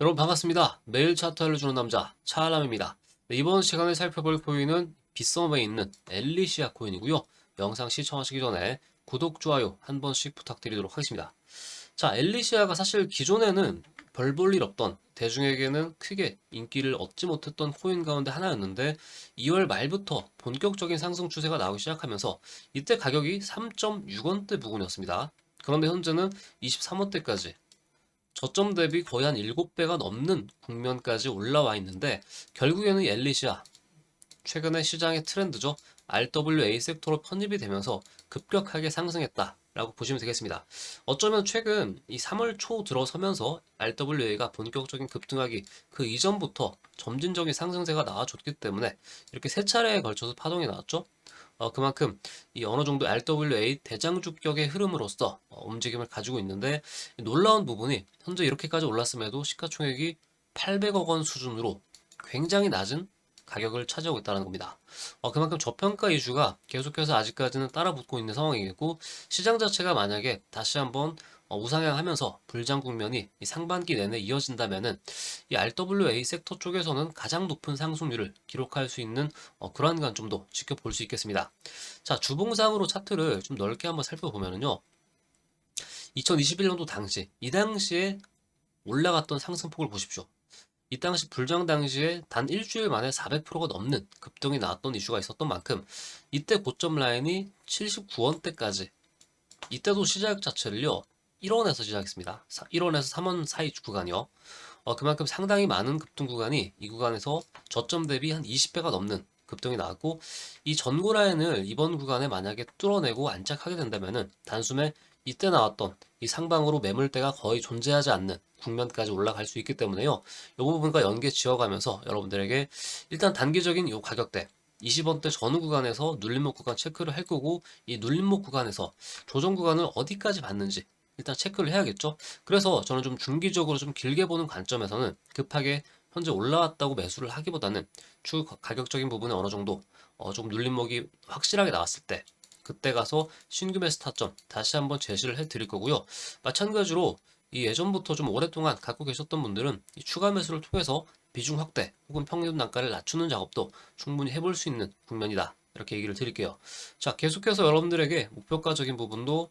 여러분 반갑습니다. 매일 차트 알려주는 남자 차알람입니다. 네, 이번 시간에 살펴볼 코인은 빗썸에 있는 엘리시아 코인이고요. 영상 시청하시기 전에 구독, 좋아요 한 번씩 부탁드리도록 하겠습니다. 자, 엘리시아가 사실 기존에는 별 볼 일 없던 대중에게는 크게 인기를 얻지 못했던 코인 가운데 하나였는데 2월 말부터 본격적인 상승 추세가 나오기 시작하면서 이때 가격이 3.6원대 부근이었습니다. 그런데 현재는 23원대까지 저점 대비 거의 한 7배가 넘는 국면까지 올라와 있는데 결국에는 이 엘리시아 최근에 시장의 트렌드죠. RWA 섹터로 편입이 되면서 급격하게 상승했다 라고 보시면 되겠습니다. 어쩌면 최근 이 3월 초 들어서면서 RWA가 본격적인 급등하기 그 이전부터 점진적인 상승세가 나와줬기 때문에 이렇게 세 차례에 걸쳐서 파동이 나왔죠. 어, 그만큼 이 어느 정도 RWA 대장주격의 흐름으로서 어, 움직임을 가지고 있는데 놀라운 부분이 현재 이렇게까지 올랐음에도 시가총액이 800억 원 수준으로 굉장히 낮은 가격을 차지하고 있다는 겁니다. 어, 그만큼 저평가 이슈가 계속해서 아직까지는 따라붙고 있는 상황이겠고 시장 자체가 만약에 다시 한번 어, 우상향하면서 불장 국면이 이 상반기 내내 이어진다면은 이 RWA 섹터 쪽에서는 가장 높은 상승률을 기록할 수 있는 어, 그러한 관점도 지켜볼 수 있겠습니다. 자, 주봉상으로 차트를 좀 넓게 한번 살펴보면은요. 2021년도 당시, 이 당시에 올라갔던 상승폭을 보십시오. 이 당시 불장 당시에 단 일주일 만에 400%가 넘는 급등이 나왔던 이슈가 있었던 만큼 이때 고점 라인이 79원대까지 이때도 시작 자체를요 1원에서 시작했습니다. 1원에서 3원 사이 구간이요. 어, 그만큼 상당히 많은 급등 구간이 이 구간에서 저점 대비 한 20배가 넘는 급등이 나왔고 이 전고 라인을 이번 구간에 만약에 뚫어내고 안착하게 된다면은 단숨에 이때 나왔던 이 상방으로 매물대가 거의 존재하지 않는 국면까지 올라갈 수 있기 때문에요. 이 부분과 연계 지어가면서 여러분들에게 일단 단기적인 이 가격대 20원대 전후 구간에서 눌림목 구간 체크를 할 거고 이 눌림목 구간에서 조정 구간을 어디까지 봤는지 일단 체크를 해야겠죠. 그래서 저는 좀 중기적으로 좀 길게 보는 관점에서는 급하게 현재 올라왔다고 매수를 하기보다는 추 가격적인 부분에 어느 정도 어, 좀 눌림목이 확실하게 나왔을 때 그때 가서 신규 매수 타점 다시 한번 제시를 해 드릴 거고요. 마찬가지로 이 예전부터 좀 오랫동안 갖고 계셨던 분들은 이 추가 매수를 통해서 비중 확대 혹은 평균 단가를 낮추는 작업도 충분히 해볼 수 있는 국면이다. 이렇게 얘기를 드릴게요. 자, 계속해서 여러분들에게 목표가적인 부분도